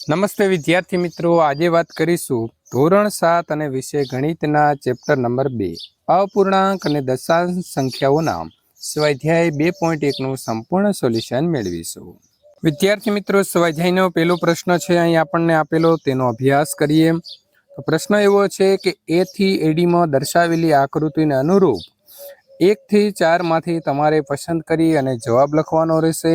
નમસ્તે વિદ્યાર્થી મિત્રો, આજે વાત કરીશું ધોરણ સાત અને વિષય ગણિતના ચેપ્ટર નંબર બે અપૂર્ણાંક અને દશાંશ સંખ્યાઓના સ્વાધ્યાય બે પોઈન્ટ એકનું સંપૂર્ણ સોલ્યુશન મેળવીશું. વિદ્યાર્થી મિત્રો, સ્વાધ્યાયનો પહેલો પ્રશ્ન છે, અહીં આપણને આપેલો, તેનો અભ્યાસ કરીએ. તો પ્રશ્ન એવો છે કે એ થી એડીમાં દર્શાવેલી આકૃતિને અનુરૂપ એકથી ચારમાંથી તમારે પસંદ કરી અને જવાબ લખવાનો રહેશે.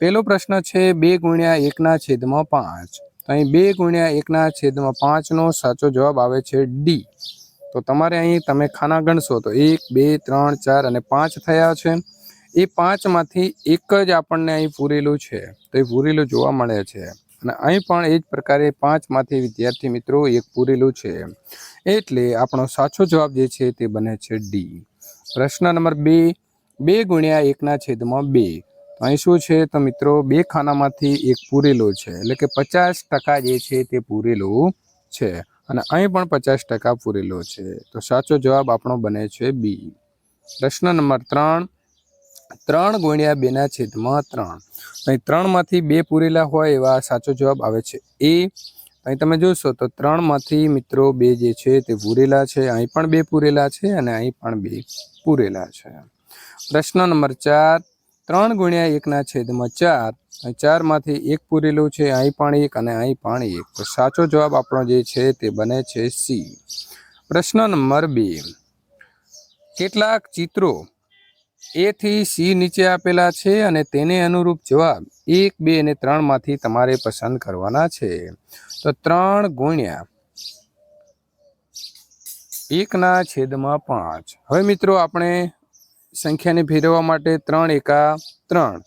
પહેલો પ્રશ્ન છે બે ગુણ્યા એકના છેદમાં પાંચ. તો અહીં બે ગુણ્યા એકના છેદમાં પાંચનો સાચો જવાબ આવે છે ડી તો તમારે અહીં તમે ખાના ગણશો તો એક, બે, ત્રણ, ચાર અને પાંચ થયા છે. એ પાંચમાંથી એક જ આપણને અહીં પૂરેલું છે. તો એ પૂરેલું જોવા મળે છે. અને અહીં પણ એ જ પ્રકારે પાંચમાંથી વિદ્યાર્થી મિત્રો એક પૂરેલું છે. એટલે આપણો સાચો જવાબ જે છે તે બને છે ડી પ્રશ્ન નંબર બે બે ગુણ્યા એકના છેદમાં બે. અહીં શું છે તો મિત્રો બે ખાનામાંથી એક પૂરેલો છે. એટલે કે પચાસ ટકા જે છે તે પૂરેલું છે. અને અહીં પણ પચાસ ટકા પૂરેલો છે. તો સાચો જવાબ આપણો બને છે બી પ્રશ્ન નંબર ત્રણ. ત્રણ ગુણ્યા બેના છેદમાં ત્રણ. અહીં ત્રણમાંથી બે પૂરેલા હોય એવા સાચો જવાબ આવે છે એ અહીં તમે જોશો તો ત્રણમાંથી મિત્રો બે જે છે તે પૂરેલા છે. અહીં પણ બે પૂરેલા છે અને અહીં પણ બે પૂરેલા છે. પ્રશ્ન નંબર ચાર. ત્રણ ગુણ્યા એકના છેદમાં ચાર. ચારમાંથી એક પૂરેલું છે, અહીં પણ એક અને અહીં પણ એક. સાચો જવાબ આપણો જે છે તે બને છે સી. પ્રશ્ન નંબર બે. કેટલાક ચિત્રો એ થી સી નીચે આપેલા છે અને તેને અનુરૂપ જવાબ એક, બે અને ત્રણમાંથી તમારે પસંદ કરવાના છે. તો ત્રણ ગુણ્યા એકના છેદમાં પાંચ. હવે મિત્રો આપણે સંખ્યાને ફેરવવા માટે ત્રણ એકા ત્રણ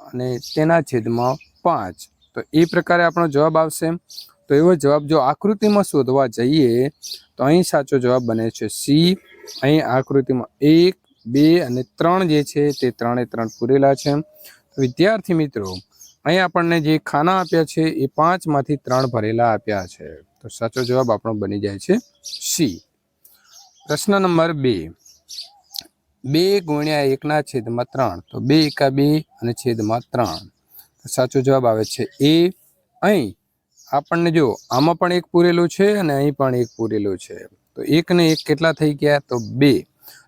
અને તેના છેદમાં પાંચ. તો એ પ્રકારે આપણો જવાબ આવશે. તો એવો જવાબ જો આકૃતિમાં શોધવા જઈએ, તો અહીં સાચો જવાબ બને છે સી. અહીં આકૃતિમાં એક, બે અને ત્રણ જે છે તે ત્રણે ત્રણ પૂરેલા છે. વિદ્યાર્થી મિત્રો, અહીં આપણને જે ખાના આપ્યા છે એ પાંચમાંથી ત્રણ ભરેલા આપ્યા છે. તો સાચો જવાબ આપણો બની જાય છે સી. પ્રશ્ન નંબર બે. બે ગુણ્યા એકના છેદમાં ત્રણ. તો બે એકા બે અને છેદમાં ત્રણ. સાચો જવાબ આવે છે એ અહીં. આપણને જો આમાં પણ એક પૂરેલું છે અને અહીં પણ એક પૂરેલું છે. તો એકને એક કેટલા થઈ ગયા? તો બે.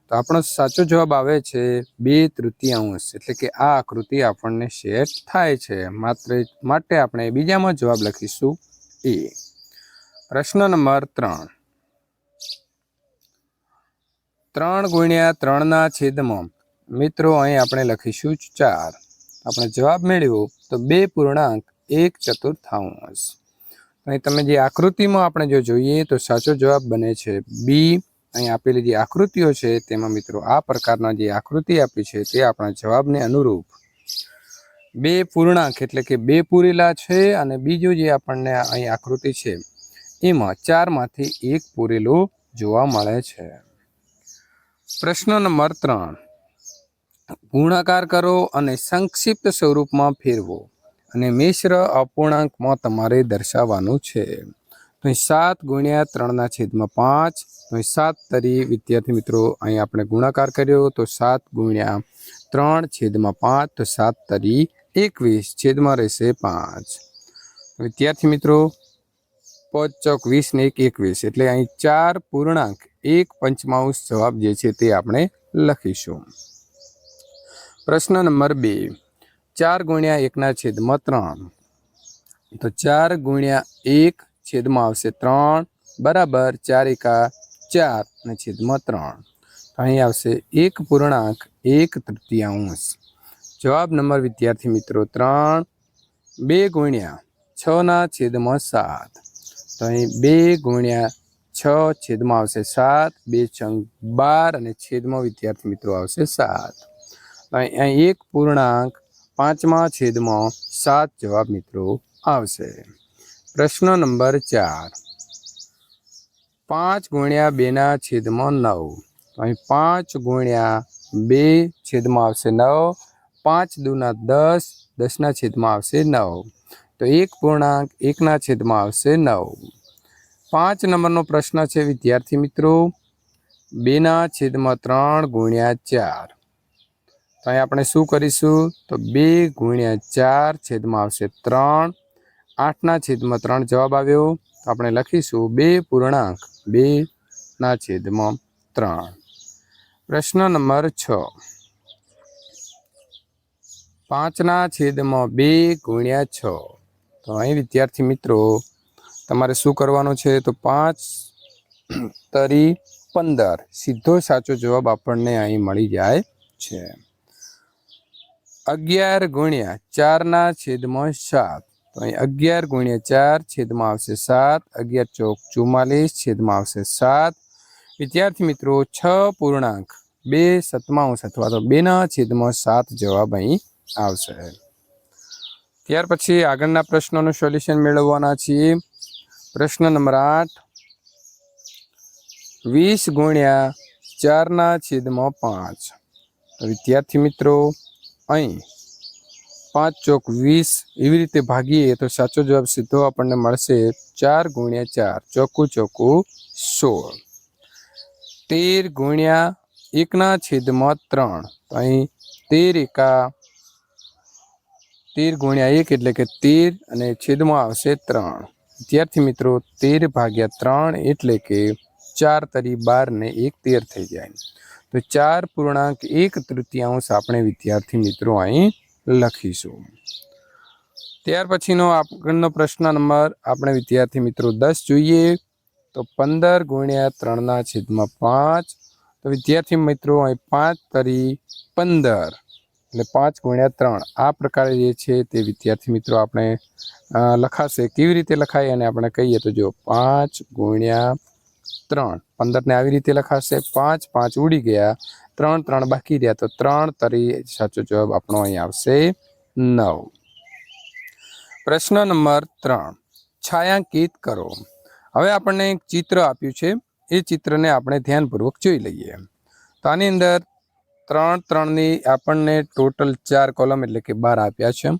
તો આપણો સાચો જવાબ આવે છે બે તૃતીયાંશ. એટલે કે આ આકૃતિ આપણને સેટ થાય છે. માત્ર માટે આપણે બીજામાં જવાબ લખીશું એ. પ્રશ્ન નંબર ત્રણ. ત્રણ ગુણ્યા ત્રણના છેદમાં. મિત્રો, અહીં આપણે લખીશું ચાર. આપણે જવાબ મેળવ્યો તો બે પૂર્ણાંક એક ચતુર્થાંશ. અહીં તમે જે આકૃતિમાં આપણે જો જોઈએ તો સાચો જવાબ બને છે બી અહીં આપેલી જે આકૃતિઓ છે તેમાં મિત્રો આ પ્રકારના જે આકૃતિ આપી છે તે આપણા જવાબને અનુરૂપ. બે પૂર્ણાંક એટલે કે બે પૂરેલા છે અને બીજું જે આપણને અહીં આકૃતિ છે, એમાં ચારમાંથી એક પૂરેલું જોવા મળે છે. પ્રશ્ન નંબર ત્રણ. ગુણાકાર કરો અને સંક્ષિપ્ત સ્વરૂપમાં ફેરવો અને મિશ્ર અપૂર્ણાંકમાં તમારે દર્શાવવાનું છે. તો સાત ગુણ્યા ત્રણના છેદમાં પાંચ. તો સાત તરી વિદ્યાર્થી મિત્રો, અહીં આપણે ગુણાકાર કર્યો તો સાત ગુણ્યા ત્રણ છેદમાં પાંચ. તો સાત તરી એકવીસ છેદમાં રહેશે પાંચ. વિદ્યાર્થી મિત્રો પાંચ ચોક વીસ ને એક એકવીસ. એટલે અહીં ચાર પૂર્ણાંક એક પંચમાંશ જવાબ જે છે તે આપણે લખીશું. પ્રશ્ન નંબર બે. ચાર ગુણ્યા એકના છેદમાં ત્રણ. તો ચાર ગુણ્યા એક છેદમાં આવશે ત્રણ બરાબર ચાર એકા ચાર અને છેદમાં ત્રણ. અહીં આવશે એક પૂર્ણાંક એક તૃતીયાંશ. જવાબ નંબર વિદ્યાર્થી મિત્રો ત્રણ. બે ગુણ્યા છના છેદમાં સાત. તો અહીં બે ગુણ્યા છ, છેદમાં આવશે સાત, બે છંગ બાર અને છેદમાં વિદ્યાર્થી મિત્રો આવશે સાત. અહીં એક પૂર્ણાંક પાંચમા છેદમાં સાત જવાબ મિત્રો આવશે. પ્રશ્ન નંબર ચાર. પાંચ ગુણ્યા બેના છેદમાં નવ. અહીં પાંચ ગુણ્યા બે છેદમાં આવશે નવ. પાંચ દુના દસ દસના છેદમાં આવશે નવ. તો એક પૂર્ણાંક એકના છેદમાં આવશે નવ. પાંચ નંબરનો પ્રશ્ન છે, વિદ્યાર્થી મિત્રો. બેના છેદમાં ત્રણ ગુણ્યા ચાર. તો અહીં આપણે શું કરીશું? તો બે ગુણ્યા ચાર છેદમાં આવશે ત્રણ. આઠના છેદમાં ત્રણ જવાબ આવ્યો. તો આપણે લખીશું બે પૂર્ણાંક બેના છેદમાં ત્રણ. પ્રશ્ન નંબર છ. પાંચના છેદમાં બે ગુણ્યા છ. તો અહીં વિદ્યાર્થી મિત્રો તમારે શું કરવાનું છે? તો પાંચ તરી પંદર. સીધો સાચો જવાબ આપણને અહીં મળી જાય છે. અગિયાર ગુણ્યા ચારના છેદમાં સાત. તો અહીં અગિયાર ગુણ્યા ચાર છેદમાં આવશે સાત. અગિયાર ચોક ચુમ્માલીસ છેદમાં આવશે સાત. વિદ્યાર્થી મિત્રો, છ પૂર્ણાંક બે સત્તાવંશ અથવા તો બેના છેદમાં સાત જવાબ અહીં આવશે. ત્યાર પછી આગળના પ્રશ્નોનું સોલ્યુશન મેળવવાના છીએ. પ્રશ્ન નંબર આઠ વીસ ગુણ્યા ચારના છેદમાં પાંચ તો વિદ્યાર્થી મિત્રો અહીં પાંચ ચોક વીસ એવી રીતે ભાગીએ તો સાચો જવાબ સીધો આપણને મળશે ચાર ગુણ્યા ચાર ચોખ્ખું ચોખ્ખું સોળ. તેર ગુણ્યા એકના છેદમાં ત્રણ. તો અહીં તેર એકા, તેર ગુણ્યા એક એટલે કે તેર અને છેદમાં આવશે ત્રણ. વિદ્યાર્થી મિત્રો, તેર ભાગ્યા ત્રણ એટલે કે ચાર તરી બાર ને એક તેર થઈ જાય. તો ચાર પૂર્ણાંક એક તૃતીયાંશ આપણે વિદ્યાર્થી મિત્રો અહીં લખીશું. ત્યાર પછીનો આગળનો પ્રશ્ન નંબર આપણે વિદ્યાર્થી મિત્રો દસ જોઈએ. તો પંદર ગુણ્યા ત્રણના છેદમાં પાંચ. તો વિદ્યાર્થી મિત્રો અહીં પાંચ તરી પંદર એટલે પાંચ ગુણ્યા ત્રણ. આ પ્રકારે જે છે તે વિદ્યાર્થી મિત્રો આપણે લખાશે. કેવી રીતે લખાય અને આપણે કહીએ તો જો પાંચ ગુણ્યા ત્રણ. પંદરને આવી રીતે લખાશે. પાંચ પાંચ ઉડી ગયા. ત્રણ ત્રણ બાકી રહ્યા. તો ત્રણ તરી સાચો જવાબ આપણો અહીં આવશે નવ. પ્રશ્ન નંબર ત્રણ. છાયાંકિત કરો. હવે આપણને એક ચિત્ર આપ્યું છે. એ ચિત્રને આપણે ધ્યાનપૂર્વક જોઈ લઈએ. તો આની અંદર ત્રણ ત્રણની આપણને ટોટલ ચાર કોલમ એટલે કે બાર આપ્યા છે.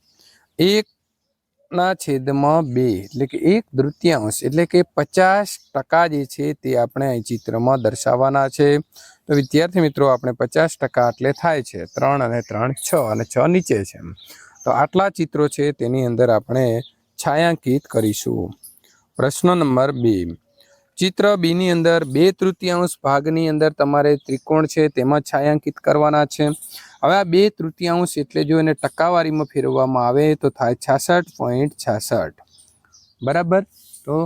એક ના છેદમાં બે, એટલે કે એક તૃતીયાંશ, એટલે કે પચાસ ટકા જે છે તે આપણે અહીં ચિત્રમાં દર્શાવવાના છે. તો વિદ્યાર્થી મિત્રો, આપણે પચાસ ટકા એટલે થાય છે. ત્રણ અને ત્રણ છ અને છ નીચે છે તો આટલા ચિત્રો છે તેની અંદર આપણે છાયાંકિત કરીશું. પ્રશ્ન નંબર બે. ચિત્ર બીની અંદર બે તૃતીયાંશ ભાગની અંદર તમારે ત્રિકોણ છે તેમાં છાયાંકિત કરવાના છે. હવે આ બે તૃતીયાંશ એટલે જો એને ટકાવારીમાં ફેરવવામાં આવે તો થાય છાસઠ પોઈન્ટ છાસઠ. બરાબર? તો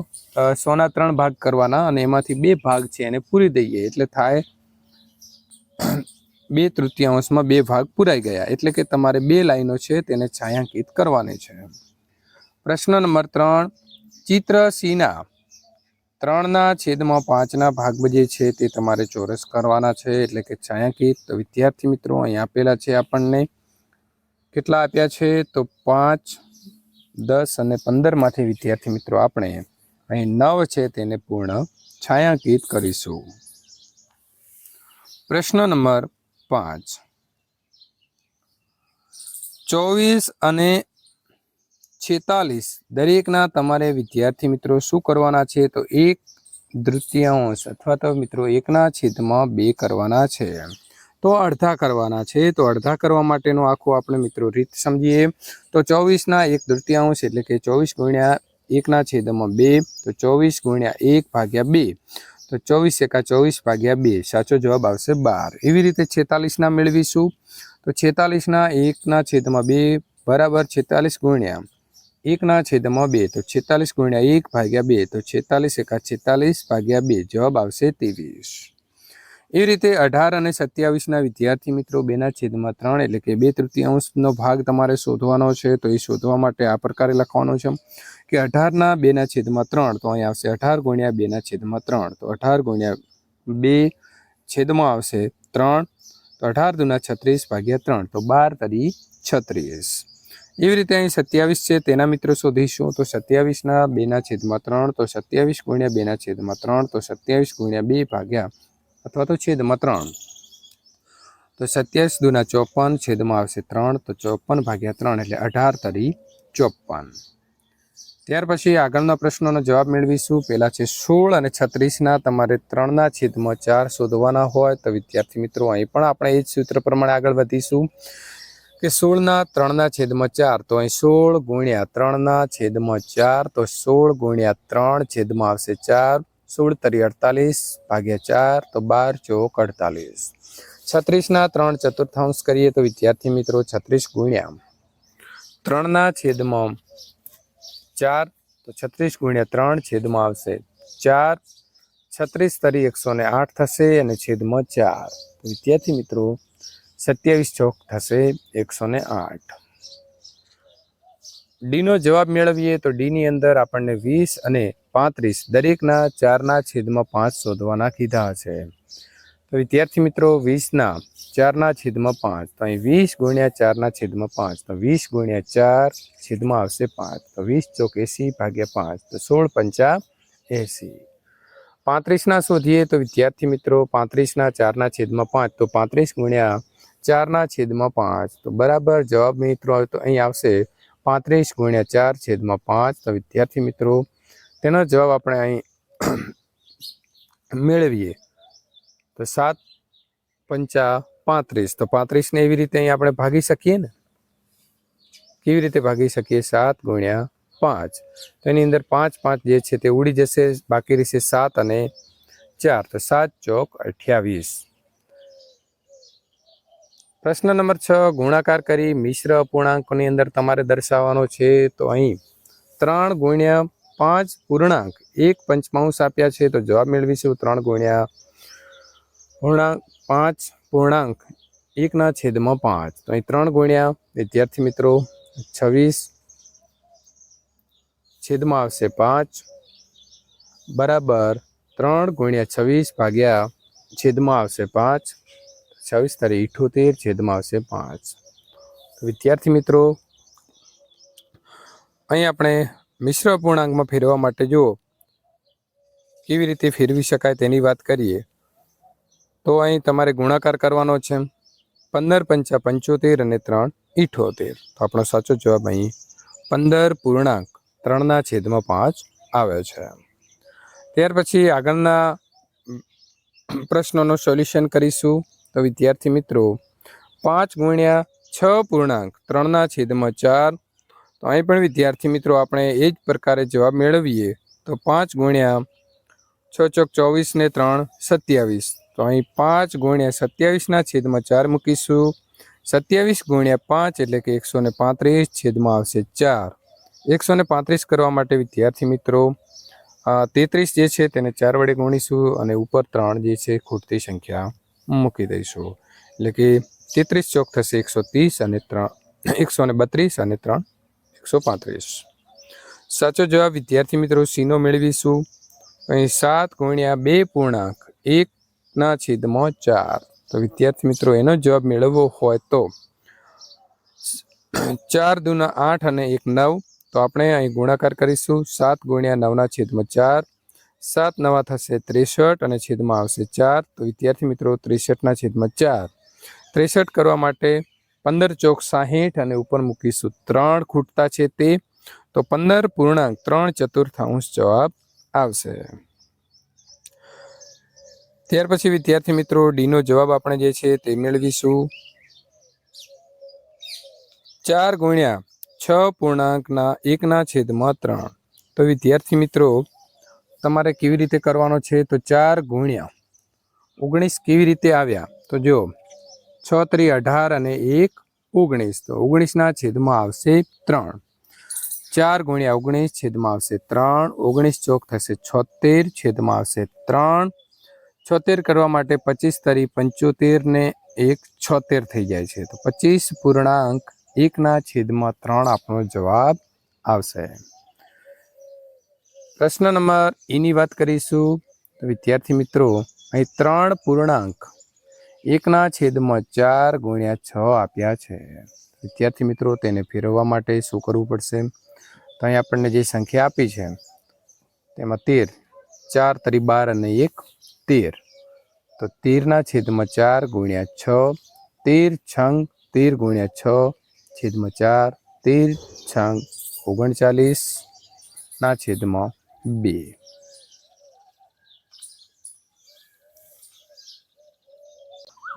સોના ત્રણ ભાગ કરવાના અને એમાંથી બે ભાગ છે એને પૂરી દઈએ. એટલે થાય બે તૃતીયાંશમાં બે ભાગ પૂરાઈ ગયા. એટલે કે તમારે બે લાઈનો છે તેને છાયાંકિત કરવાની છે. પ્રશ્ન નંબર ત્રણ. ચિત્ર સીના ત્રણના છેદમાં પાંચના ભાગ જે છે તે તમારે ચોરસ કરવાના છે, એટલે કે છાયાંકિત તો વિદ્યાર્થી મિત્રો, અહીં આપેલા છે આપણને. કેટલા આપ્યા છે? તો પાંચ, દસ અને પંદરમાંથી વિદ્યાર્થી મિત્રો, આપણે અહીં નવ છે તેને પૂર્ણ છાયાંકિત કરીશું. પ્રશ્ન નંબર પાંચ. ચોવીસ અને છેતાલીસ. દરેકના તમારે વિદ્યાર્થી મિત્રો શું કરવાના છે? તો એક તૃતીયાંશ અથવા તો મિત્રો એકના છેદમાં બે કરવાના છે. તો અડધા કરવાના છે. તો અડધા કરવા માટેનો આખો આપણે મિત્રો રીત સમજીએ. તો ચોવીસના એક તૃતીયાંશ એટલે કે ચોવીસ ગુણ્યા એકના છેદમાં બે, તો ચોવીસ ગુણ્યા એક ભાગ્યા બે. તો ચોવીસ એકા ચોવીસ ભાગ્યા બે, સાચો જવાબ આવશે બાર. એવી રીતે છેતાલીસના મેળવીશું. તો છેતાલીસના એકના છેદમાં બે, બરાબર છેતાલીસ ગુણ્યા એકના છેદમાં બે, તો છેતાલીસ ગુણ્યા એક ભાગ્યા બે, તો છેતાલીસ એકા છેતાલીસ ભાગ્યા બે, જવાબ આવશે ત્રેવીસ. એ રીતે અઢાર અને સત્યાવીસના વિદ્યાર્થી મિત્રો, બેના છેદમાં ત્રણ એટલે કે બે તૃતીયાંશનો ભાગ તમારે શોધવાનો છે, તો એ શોધવા માટે આ પ્રકારે લખવાનો છે. કે અઢારના બેના છેદમાં ત્રણ, તો અહીં આવશે અઢાર ગુણ્યા બેના છેદમાં ત્રણ, તો અઢાર ગુણ્યા બે છેદમાં આવશે ત્રણ, તો અઢાર દુના છત્રીસ ભાગ્યા ત્રણ, તો બાર તરી છત્રીસ. એવી રીતે અહીં સત્યાવીસ છે, તેના મિત્રો શોધીશું તો સત્યાવીસના બેના છેદમાં ત્રણ, તો સત્યાવીસ ગુણ્યા બેના છેદમાં ત્રણ, તો સત્યાવીસ ગુણ્યા બે ભાગ્યા અથવા તો છેદમાં ત્રણ. તો સત્યાવીસ દુના ચોપન છેદમાં આવશે ત્રણ, તો ચોપન ભાગ્યા ત્રણ એટલે અઢાર તરી ચોપન. ત્યાર પછી આગળના પ્રશ્નોનો જવાબ મેળવીશું. પહેલાં છે સોળ અને છત્રીસના. તમારે ત્રણના છેદમાં ચાર શોધવાના હોય તો વિદ્યાર્થી મિત્રો, અહીં પણ આપણે એ જ સૂત્ર પ્રમાણે આગળ વધીશું. કે સોળના ત્રણના છેદમાં ચાર, તો અહીં સોળ ગુણ્યા ત્રણના છેદમાં ચાર, તો સોળ ગુણ્યા ત્રણ છેદમાં આવશે ચાર, સોળ તરી અડતાલીસ ભાગ્યા ચાર, તો બાર ચોક અડતાલીસ. છત્રીસના ત્રણ ચતુર્થાંશ કરીએ તો વિદ્યાર્થી મિત્રો છત્રીસ ગુણ્યા ત્રણના છેદમાં ચાર, તો છત્રીસ ગુણ્યા ત્રણ છેદમાં આવશે ચાર, છત્રીસ તરી એકસો ને આઠ થશે અને છેદમાં ચાર. વિદ્યાર્થી મિત્રો સત્યાવીસ ચોક થશે એકસો ને આઠ. ડીનો જવાબ મેળવીએ તો ડીની અંદર આપણને વીસ અને પાંત્રીસ દરેકના ચારના છેદમાં પાંચ શોધવાના કીધા છે. તો વિદ્યાર્થી મિત્રો, વીસના ચારના છેદમાં પાંચ, તો અહીં વીસ ગુણ્યા ચારના છેદમાં પાંચ, તો વીસ ગુણ્યા ચાર છેદમાં આવશે પાંચ, તો વીસ ચોક એસી ભાગ્યા પાંચ, તો સોળ પંચા એસી. પાંત્રીસના શોધીએ તો વિદ્યાર્થી મિત્રો, પાંત્રીસના ચારના છેદમાં પાંચ, તો પાંત્રીસ ગુણ્યા ચારના છેદમાં પાંચ. તો બરાબર જવાબ મિત્રો તો અહીં આવશે પાંત્રીસ ગુણ્યા ચાર છેદમાં પાંચ. તો વિદ્યાર્થી મિત્રો, તેનો જવાબ આપણે અહીં મેળવીએ. તો સાત પંચા પાંત્રીસ. તો પાંત્રીસને એવી રીતે અહીં આપણે ભાગી શકીએ ને? કેવી રીતે ભાગી શકીએ? સાત ગુણ્યા પાંચ. તો એની અંદર પાંચ પાંચ જે છે તે ઉડી જશે, બાકી રહેશે સાત અને ચાર. તો સાત ચોક અઠ્યાવીસ. પ્રશ્ન નંબર છ, ગુણાકાર કરી મિશ્ર પૂર્ણાંકોની અંદર તમારે દર્શાવવાનો છે. તો અહીં ત્રણ ગુણ્યા પાંચ પૂર્ણાંક, એક પંચમાંશ આપ્યા છે. તો જવાબ મેળવીશું ત્રણ ગુણ્યા પૂર્ણાંક, પાંચ પૂર્ણાંક, એકના છેદમાં પાંચ. તો અહીં ત્રણ ગુણ્યા, વિદ્યાર્થી મિત્રો, છવ્વીસ છેદમાં આવશે પાંચ. બરાબર ત્રણ ગુણ્યા છવ્વીસ ભાગ્યા છેદમાં આવશે પાંચ. છવ્વીસ તારીખ ઇઠોતેર છેદમાં આવશે પાંચ. વિદ્યાર્થી મિત્રો, અહીં આપણે મિશ્ર અપૂર્ણાંકમાં ફેરવા માટે જુઓ, કેવી રીતે ફેરવી શકાય તેની વાત કરીએ. તો અહીં તમારે ગુણાકાર કરવાનો છે, પંદર પંચા પંચોતેર અને ત્રણ ઇઠોતેર. તો આપણો સાચો જવાબ અહીં પંદર પૂર્ણાંક ત્રણના છેદમાં પાંચ આવે છે. ત્યાર પછી આગળના પ્રશ્નોનું સોલ્યુશન કરીશું. તો વિદ્યાર્થી મિત્રો, પાંચ ગુણ્યા છ પૂર્ણાંક, ત્રણના છેદમાં ચાર. તો અહીં પણ વિદ્યાર્થી મિત્રો આપણે એ જ પ્રકારે જવાબ મેળવીએ. તો પાંચ ગુણ્યા છ ચોક ચોવીસ ને ત્રણ સત્યાવીસ. તો અહીં પાંચ ગુણ્યા સત્યાવીસના છેદમાં ચાર મૂકીશું. સત્યાવીસ ગુણ્યા પાંચ એટલે કે એકસો ને પાંત્રીસ છેદમાં આવશે ચાર. એકસો ને પાંત્રીસ કરવા માટે વિદ્યાર્થી મિત્રો તેત્રીસ જે છે તેને ચાર વડે ગુણીશું અને ઉપર ત્રણ જે છે ખૂટતી સંખ્યા મૂકી દઈશું. એટલે કે તેત્રીસ ચોક થશે એકસો ત્રીસ અને ત્રણ, એકસો ને બત્રીસ અને ત્રણ, એકસો પાંત્રીસ. સાચો જવાબ વિદ્યાર્થી મિત્રો સીનો મેળવીશું. અહીં સાત ગુણ્યા બે પૂર્ણાંક એકના છેદમાં ચાર. તો વિદ્યાર્થી મિત્રો એનો જવાબ મેળવવો હોય તો ચાર દુના આઠ અને એક નવ, તો આપણે અહીં ગુણાકાર કરીશું. સાત ગુણ્યા નવના છેદમાં ચાર સાત, નવા થશે ત્રેસઠ અને છેદમાં આવશે ચાર. તો વિદ્યાર્થી મિત્રો, ત્રેસઠના છેદમાં ચાર. ત્રેસઠ કરવા માટે પંદર ચોક સાહીઠ અને ઉપર મૂકીશું ત્રણ. ખૂટતા છે તે. તો પંદર પૂર્ણાંક ત્રણ ચતુર્થાંશ જવાબ આવશે. ત્યાર પછી વિદ્યાર્થી મિત્રો, ડીનો જવાબ આપણે જે છે તે મેળવીશું. ચાર ગુણ્યા છ પૂર્ણાંકના એકના છેદમાં ત્રણ. તો વિદ્યાર્થી મિત્રો તમારે કેવી રીતે કરવાનો છે? તો ચાર ગુણ્યા ઓગણીસ કેવી રીતે આવ્યા? તો જો, છ, ત્રી, અઢાર અને એક, ઓગણીસ. તો ઓગણીસના છેદમાં આવશે ત્રણ. ચાર ગુણ્યા ઓગણીસ છેદમાં આવશે ત્રણ. ઓગણીસ ચોક થશે છોતેર, છેદમાં આવશે ત્રણ. છોતેર કરવા માટે પચીસ તરી પંચોતેર ને એક છોતેર થઈ જાય છે. તો પચીસ પૂર્ણાંક એકના છેદમાં ત્રણ આપણો જવાબ આવશે. પ્રશ્ન નંબર એની વાત કરીશું. તો વિદ્યાર્થી મિત્રો, અહીં ત્રણ પૂર્ણાંક. એકના છેદમાં ચાર ગુણ્યા છ આપ્યા છે. વિદ્યાર્થી મિત્રો, તેને ફેરવવા માટે શું કરવું પડશે? તો અહીં આપણને જે સંખ્યા આપી છે, તેમાં તેર, ચાર તરી બાર અને એક તેર. તો તેરના છેદમાં ચાર ગુણ્યા છ, તેર છંગ, તેર ગુણ્યા છ, છેદમાં ચાર, તેર છંગ ઓગણચાલીસના છેદમાં બે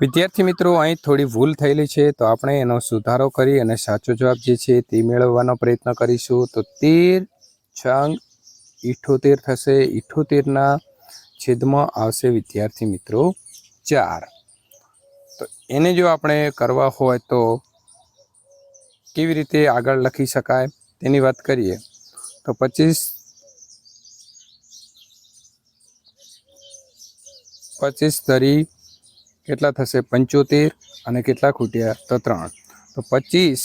વિદ્યાર્થી મિત્રો, અહીં થોડી ભૂલ થયેલી છે, તો આપણે એનો સુધારો કરી અને સાચો જવાબ જે છે તે મેળવવાનો પ્રયત્ન કરીશું. તો તેર છંગ ઇઠોતેર થશે. ઇઠોતેરના છેદમાં આવશે વિદ્યાર્થી મિત્રો, ચાર. તો એને જો આપણે કરવા હોય તો કેવી રીતે આગળ લખી શકાય તેની વાત કરીએ. તો પચીસ પચીસ તરી કેટલા થશે? પંચોતેર અને કેટલા ખૂટ્યા? તો ત્રણ. તો પચીસ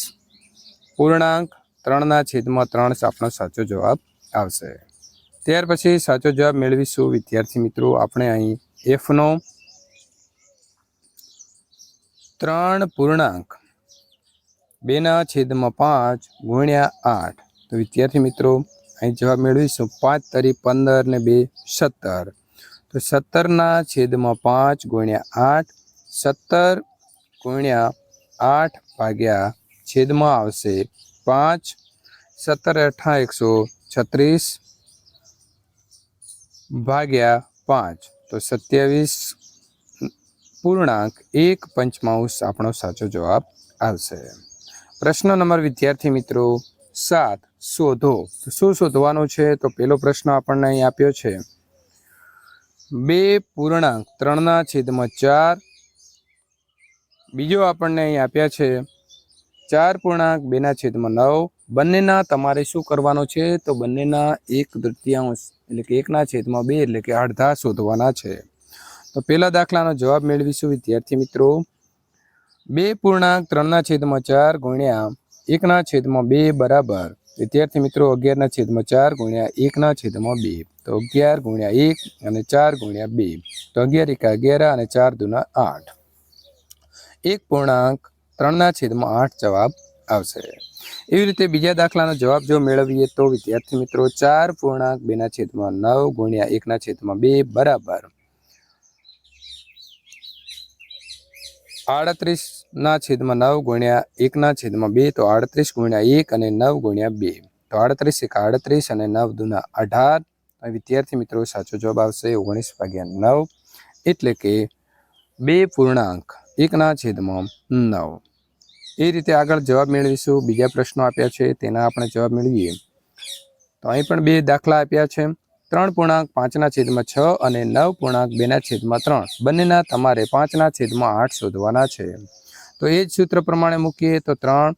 પૂર્ણાંક ત્રણના છેદમાં ત્રણ આપણો સાચો જવાબ આવશે. ત્યાર પછી સાચો જવાબ મેળવીશું. વિદ્યાર્થી મિત્રો, આપણે અહીં એફનો ત્રણ પૂર્ણાંક બેના છેદમાં પાંચ ગુણ્યા આઠ. તો વિદ્યાર્થી મિત્રો, અહીં જવાબ મેળવીશું. પાંચ તરી પંદર ને બે સત્તર. તો સત્તરના છેદમાં પાંચ ગુણ્યા આઠ, સત્તર ગુણ્યા આઠ ભાગ્યા છેદમાં આવશે પાંચ, સત્તર અઠા એકસો છત્રીસ ભાગ્યા પાંચ. તો સત્યાવીસ પૂર્ણાંક એક પંચમાંશ આપણો સાચો જવાબ આવશે. પ્રશ્ન નંબર વિદ્યાર્થી મિત્રો સાત શોધો. તો શું શોધવાનું છે? તો પહેલો પ્રશ્ન આપણને અહીં આપ્યો છે. બે પૂર્ણાંક, ત્રણના છેદમાં ચાર. બીજો આપણને અહીં આપ્યા છે, ચાર પૂર્ણાંક, બેના છેદમાં નવ. બંનેના તમારે શું કરવાનો છે? તો બંનેના એક તૃતીયાંશ, એટલે કે એકના છેદમાં બે, એટલે કે અડધા શોધવાના છે. તો પહેલા દાખલાનો જવાબ મેળવીશું વિદ્યાર્થી મિત્રો. બે પૂર્ણાંક, ત્રણના છેદમાં ચાર ગુણ્યા એકના છેદમાં બે બરાબર. વિદ્યાર્થી મિત્રો, અગિયારના છેદમાં ચાર ગુણ્યા એકના છેદમાં બે. તો અગિયાર ગુણ્યા એક અને ચાર ગુણ્યા બે. તો અગિયાર એકા અગિયાર અને ચાર દુના આઠ. એક પૂર્ણાંક ત્રણના છેદમાં આઠ જવાબ આવશે. એવી રીતે બીજા દાખલાનો જવાબ જો મેળવીએ તો વિદ્યાર્થી મિત્રો, ચાર પૂર્ણાંક બેના છેદમાં નવ ગુણ્યા એકના છેદમાં બે બરાબર. આડત્રીસના છેદમાં નવ ગુણ્યા એકના છેદમાં બે, તો આડત્રીસ ગુણ્યા એક અને નવ ગુણ્યા બે. તો આડત્રીસ એક આડત્રીસ અને નવ દુના અઢાર. વિદ્યાર્થી મિત્રો, સાચો જવાબ આવશે ઓગણીસ ભાગ્યા નવ, એટલે કે બે પૂર્ણાંક એકના છેદમાં નવ. એ રીતે આગળ જવાબ મેળવીશું. બીજા પ્રશ્નો આપ્યા છે, તેના આપણે જવાબ મેળવીએ. તો અહીં પણ બે દાખલા આપ્યા છે. ત્રણ પૂર્ણાંક પાંચના છેદમાં છ અને નવ પૂર્ણાંક બેના છેદમાં ત્રણ. બંનેના તમારે પાંચના છેદમાં આઠ શોધવાના છે. તો એ જ સૂત્ર પ્રમાણે મૂકીએ તો ત્રણ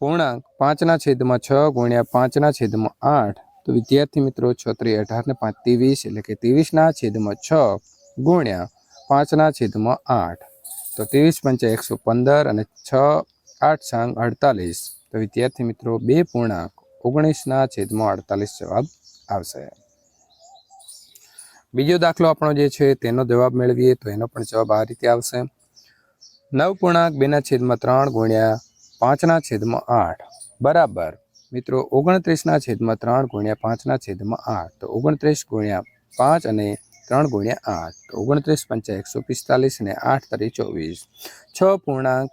પૂર્ણાંક પાંચના છેદમાં છ ગુણ્યા પાંચના છેદમાં આઠ. તો વિદ્યાર્થી મિત્રો, છત્રી અઢાર ને પાંચ ત્રેવીસ એટલે કે ત્રેવીસના છેદમાં છ ગુણ્યા પાંચના છેદમાં આઠ. તો ત્રેવીસ પંચા એકસો પંદર અને છ આઠ સાંગ અડતાલીસ. તો વિદ્યાર્થી મિત્રો, બે પૂર્ણાંક ઓગણીસના છેદમાં અડતાલીસ જવાબ આવશે. બીજો દાખલો આપણો જે છે, તેનો જવાબ મેળવીએ તો એનો પણ જવાબ આ રીતે આવશે. નવ પૂર્ણાંક બેના છેદમાં ત્રણ ગુણ્યા પાંચના છેદમાં આઠ. બરાબર. મિત્રો ઓગણત્રીસના છેદમાં ત્રણ ગુણ્યા પાંચના છેદમાં આઠ. તો ઓગણત્રીસ ગુણ્યા પાંચ અને ત્રણ ગુણ્યા આઠ. તો ઓગણત્રીસ પંચા એકસો પિસ્તાલીસ અને આઠ તરી ચોવીસ. છ પૂર્ણાંક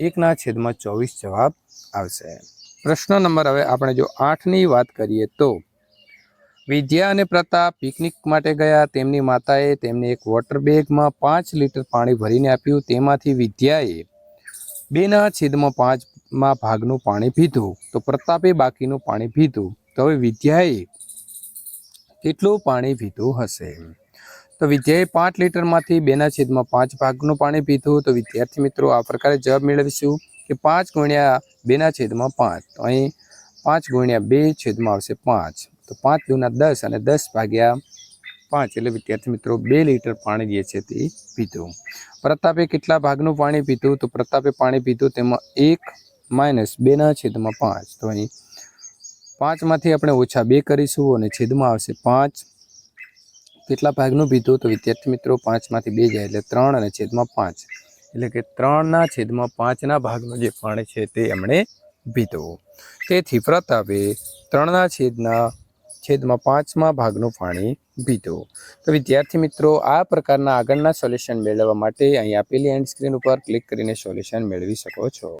એકના છેદમાં ચોવીસ જવાબ આવશે. પ્રશ્ન નંબર હવે આપણે જો આઠની વાત કરીએ તો વિદ્યા અને પ્રતાપ પિકનિક માટે ગયા. તેમની માતાએ તેમને એક વોટર બેગમાં પાંચ લીટર પાણી ભરીને આપ્યું. તેમાંથી વિદ્યાએ બેના છેદમાં પાંચમાં ભાગનું પાણી પીધું. તો પ્રતાપે બાકીનું પાણી પીધું. તો હવે વિદ્યાએ કેટલું પાણી પીધું હશે? તો વિદ્યાએ પાંચ લીટરમાંથી બેના છેદમાં પાંચ ભાગનું પાણી પીધું. તો વિદ્યાર્થી મિત્રો, આ પ્રકારે જવાબ મેળવીશું કે પાંચ ગુણ્યા બેના છેદમાં પાંચ. તો અહીં પાંચ ગુણ્યા બે છેદમાં આવશે પાંચ. તો પાંચ દુના દસ અને દસ ભાગ્યા પાંચ એટલે વિદ્યાર્થી મિત્રો બે લીટર પાણી જે છે તે પીધું. પ્રતાપે કેટલા ભાગનું પાણી પીધું? તો પ્રતાપે પાણી પીધું તેમાં એક માઇનસ બેના છેદમાં પાંચ. તો અહીં પાંચમાંથી આપણે ઓછા બે કરીશું અને છેદમાં આવશે પાંચ. કેટલા ભાગનું પીધું? તો વિદ્યાર્થી મિત્રો પાંચમાંથી બે જાય એટલે ત્રણ અને છેદમાં પાંચ. એટલે કે ત્રણના છેદમાં પાંચના ભાગનું જે પાણી છે તે એમણે પીધું. તેથી પ્રતાપે ત્રણના છેદના છેદમાં પાંચમા ભાગનું પાણી પીધું. તો વિદ્યાર્થી મિત્રો, આ પ્રકારના આગળના સોલ્યુશન મેળવવા માટે અહીં આપેલી એન્ડ સ્ક્રીન ઉપર ક્લિક કરીને સોલ્યુશન મેળવી શકો છો.